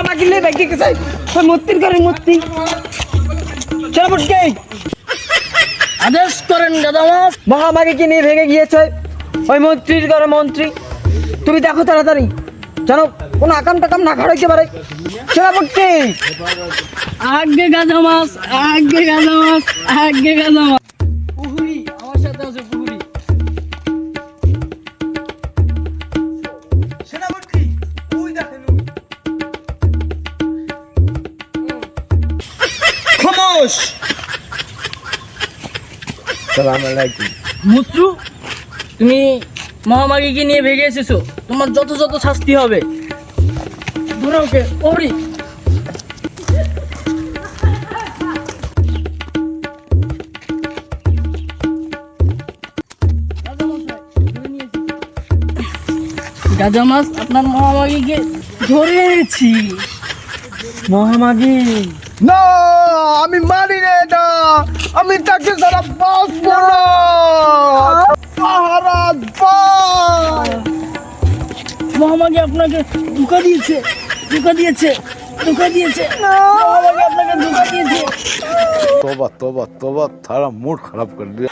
আমাকে নিয়ে ব্যাগ দিকে ওই মূর্তির ঘরে মূর্তি। চলো বুটকে আদেশ করেন গাদামাস মহামারীকে নিয়ে ভেঙে গিয়েছে? ওই মন্ত্রীর ঘরে মন্ত্রী। তুমি দেখো তাড়াতাড়ি। যেন কোনো আকাম টাকাম না খাড়াইতে পারে চলো বুটকে আগে গাদামাস আগে আগে খামোশ সালাম আলাইকুম মুত্রু তুমি মহামারীকে নিয়ে ভেগে এসেছ? তোমার যত যত শাস্তি হবে। ধরো ওকে ওরি। গাজা মাছ আপনার মহামারীকে ধরে এনেছি মহামাগী না আমি মানি না এটা। আমি তাকে সারা বাঁচব না। মহারাজ মহামাগি আপনাকে ধোকা দিয়েছে ধোকা দিয়েছে ধোকা দিয়েছে। মহামাগি আপনাকে ধোকা দিয়েছে। তোবা তোবা তোবা তারা মুড খারাপ করে দিয়ে